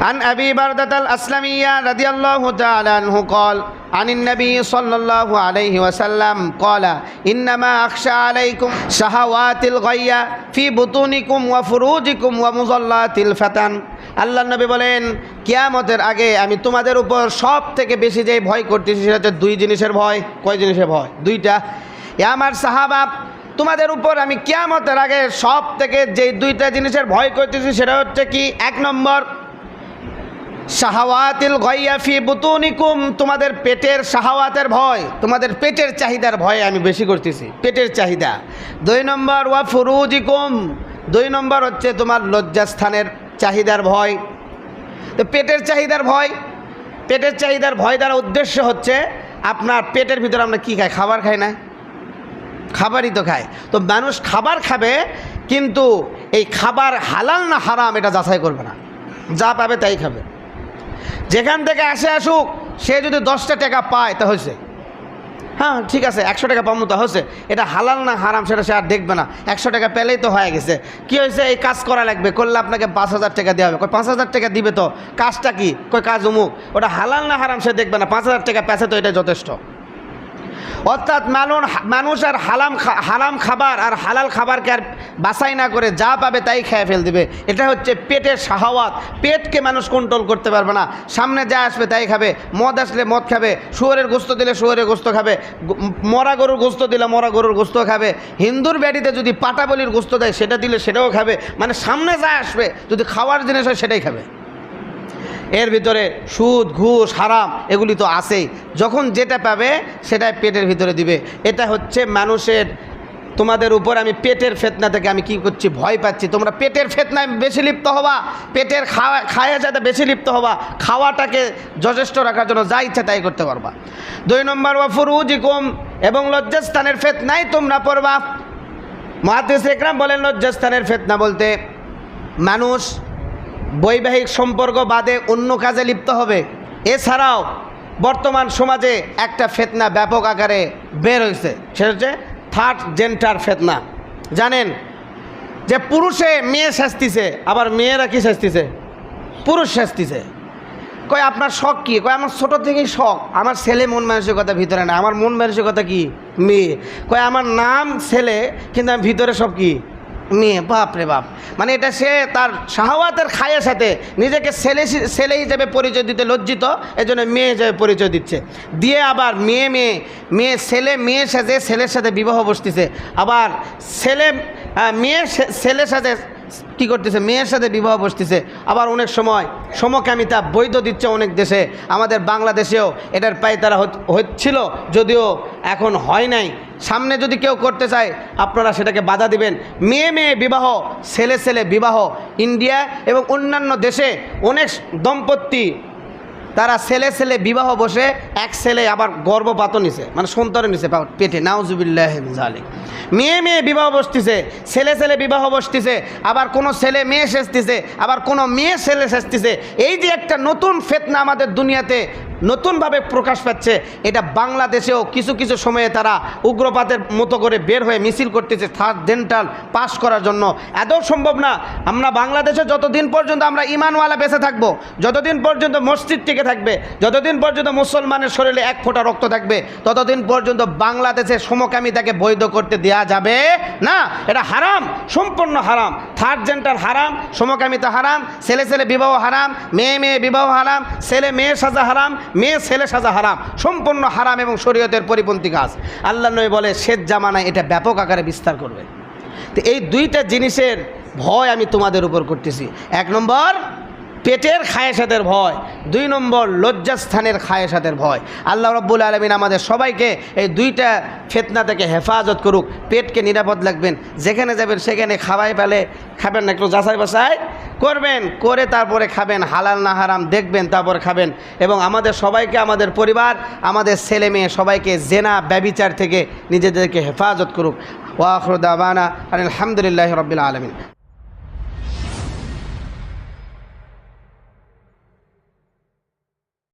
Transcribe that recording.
عن أبي بردة الأسلمية رضي الله تعالى عنه قال عن النبي صلى الله عليه وسلم قال إنما أخشى عليكم شهوات الغية في بطونكم وفروجكم ومظلات الفتن আল্লাহ নবী বলেন কিয়ামতের আগে আমি তোমাদের উপর সব থেকে বেশি যে ভয় করতেছি সেটা হচ্ছে দুই জিনিসের ভয় কয় জিনিসের ভয় দুইটা এ আমার সাহাবা তোমাদের উপর আমি কিয়ামতের আগে সব থেকে যে দুইটা জিনিসের ভয় করতেছি সেটা হচ্ছে কি এক নম্বর শাহাওয়াতিল গয়াফি বুতুনিকুম। তোমাদের পেটের শাহাওয়াতের ভয়, তোমাদের পেটের চাহিদার ভয় আমি বেশি করতেছি। পেটের চাহিদা। দুই নম্বর, ওয়া ফুরুজিকুম। দুই নম্বর হচ্ছে তোমার লজ্জাস্থানের চাহিদার ভয়। তো পেটের চাহিদার ভয়, পেটের চাহিদার ভয় দ্বারা উদ্দেশ্য হচ্ছে আপনার পেটের ভিতরে আমরা কী খাই? খাবার খাই না? খাবারই তো খায়। তো মানুষ খাবার খাবে, কিন্তু এই খাবার হালাল না হারাম এটা যাচাই করবে না। যা পাবে তাই খাবে। যেখান থেকে আসে আসুক, সে যদি দশটা টাকা পায়, তা হয়েছে। হ্যাঁ ঠিক আছে, একশো টাকা পাবো তা হয়েছে। এটা হালাল না হারাম, সেটা সে আর দেখবে না। একশো টাকা পেলেই তো হয়ে গেছে। কি হয়েছে? এই কাজ করা লাগবে। করলে আপনাকে পাঁচ হাজার টাকা দেওয়া হবে। কই পাঁচ হাজার টাকা দিবে তো। কাজটা কি? কই কাজ উমুক ওটা হালাল না হারাম, সে দেখবে না। পাঁচ হাজার টাকা পেছে তো এটা যথেষ্ট। অর্থাৎ মানুষ মানুষ আর হালাম হারাম খাবার আর হালাল খাবারকে আর বাছাই না করে যা পাবে তাই খেয়ে ফেল দিবে। এটা হচ্ছে পেটের শাহাওয়াত। পেটকে মানুষ কন্ট্রোল করতে পারবে না। সামনে যা আসবে তাই খাবে। মদ আসলে মদ খাবে। শুয়োরের গোস্ত দিলে শুয়োরের গোস্ত খাবে। মরা গরুর গোস্ত দিলে মরা গরুর গোস্ত খাবে। হিন্দুর ব্যাটিতে যদি পাটাবলির গোস্ত দেয়, সেটা দিলে সেটাও খাবে। মানে সামনে যা আসবে, যদি খাওয়ার জিনিস হয়, সেটাই খাবে। এর ভিতরে সুদ, ঘুষ, হারাম এগুলি তো আছেই। যখন যেটা পাবে সেটাই পেটের ভিতরে দিবে। এটা হচ্ছে মানুষের, তোমাদের উপর আমি পেটের ফেতনা থেকে আমি কি করছি, ভয় পাচ্ছি। তোমরা পেটের ফেতনায় বেশি লিপ্ত হবা, পেটের খাওয়া খায়া যাতে বেশি লিপ্ত হবা, খাওয়াটাকে যথেষ্ট রাখার জন্য যা ইচ্ছা তাই করতে পারবা। দুই নম্বর ওয়াফুরুজিকুম এবং লজ্জাস্থানের ফেতনাই তোমরা পড়বা। মহাদিস একরাম বলেন, লজ্জাস্থানের ফেতনা বলতে মানুষ বৈবাহিক সম্পর্ক বাদে অন্য কাজে লিপ্ত হবে। এছাড়াও বর্তমান সমাজে একটা ফেতনা ব্যাপক আকারে বের হয়েছে। সেটা হচ্ছে থার্ড জেন্টার ফেতনা। জানেন যে পুরুষে মেয়ে শাস্তিছে, আবার মেয়েরা কি শাস্তিছে? পুরুষ শাস্তিছে। কয়, আপনার শখ কী? কয়, আমার ছোটো থেকেই শখ। আমার ছেলে মন মানসিকতা ভিতরে না। আমার মন মানসিকতা কি? মেয়ে। কয়, আমার নাম ছেলে, কিন্তু আমি ভিতরে সব কি? মেয়ে বাপ রে বাপ। মানে এটা সে তার শাহওয়াতের খায়ের সাথে নিজেকে ছেলে ছেলে হিসেবে পরিচয় দিতে লজ্জিত, এজন্য মেয়ে হিসেবে পরিচয় দিচ্ছে। দিয়ে আবার মেয়ে মেয়ে মেয়ে ছেলে, মেয়ের সাথে ছেলের সাথে বিবাহ বসতেছে। আবার ছেলে মেয়ে ছেলের সাথে কি করতেছে? মেয়ের সাথে বিবাহ বসতেছে। আবার অনেক সময় সমকামিতা বৈধ দিচ্ছে অনেক দেশে। আমাদের বাংলাদেশেও এটার পায়ে তারা হচ্ছিল, যদিও এখন হয় নাই। সামনে যদি কেউ করতে চায়, আপনারা সেটাকে বাধা দিবেন। মেয়ে মেয়ে বিবাহ, ছেলে ছেলে বিবাহ। ইন্ডিয়া এবং অন্যান্য দেশে অনেক দম্পতি তারা ছেলে ছেলে বিবাহ বসে এক ছেলে আবার গর্ভপাত নিছে মানে সন্তরে নিছে পেটে, নাউজুবিল্লাহ মেয়ে মেয়ে বিবাহ বসতিছে, ছেলে ছেলে বিবাহ বসতেছে, আবার কোনো ছেলে মেয়ে সেচতিছে আবার কোনো মেয়ে ছেলে সেচতিছে এই যে একটা নতুন ফেতনা আমাদের দুনিয়াতে নতুনভাবে প্রকাশ পাচ্ছে। এটা বাংলাদেশেও কিছু কিছু সময়ে তারা উগ্রপাতের মতো করে বের হয়ে মিছিল করতেছে থার্ড ডেন্টাল পাস করার জন্য। এতও সম্ভব না। আমরা বাংলাদেশে যতদিন পর্যন্ত আমরা ইমানওয়ালা বেঁচে থাকব, যতদিন পর্যন্ত মসজিদ টিকে থাকবে, যতদিন পর্যন্ত মুসলমানের শরীরে এক ফোঁটা রক্ত থাকবে, ততদিন পর্যন্ত বাংলাদেশে সমকামিতাকে বৈধ করতে দেয়া যাবে না। এটা হারাম, সম্পূর্ণ হারাম। থার্ড জেন্টার হারাম, সমকামিতা হারাম, ছেলে ছেলে বিবাহ হারাম, মেয়ে মেয়ে বিবাহ হারাম, ছেলে মেয়ে সাজা হারাম মেয়ে, ছেলে সাজা হারাম, সম্পূর্ণ হারাম এবং শরীয়তের পরিপন্থী কাজ। আল্লাহ নয় বলে, শেষ জামানায় এটা ব্যাপক আকারে বিস্তার করবে। তো এই দুইটা জিনিসের ভয় আমি তোমাদের উপর করতেছি। এক নম্বর পেটের খায়েসাতের ভয়, দুই নম্বর লজ্জাস্থানের খায়েসাতের ভয়। আল্লাহ রব্বুল আলমিন আমাদের সবাইকে এই দুইটা ফেতনা থেকে হেফাজত করুক, পেটকে নিরাপদ লাগবেন যেখানে যাবেন সেখানে খাওয়াই পেলে খাবেন না, একটু যাচাই বাছাই করবেন, করে তারপরে খাবেন, হালাল না হারাম দেখবেন, তারপরে খাবেন। এবং আমাদের সবাইকে, আমাদের পরিবার, আমাদের ছেলে মেয়ে সবাইকে জেনা, ব্যবিচার থেকে নিজেদেরকে হেফাজত করুক। ওয়াখরুদ্দাবানা আলহামদুলিল্লাহ রবিল আলমিন।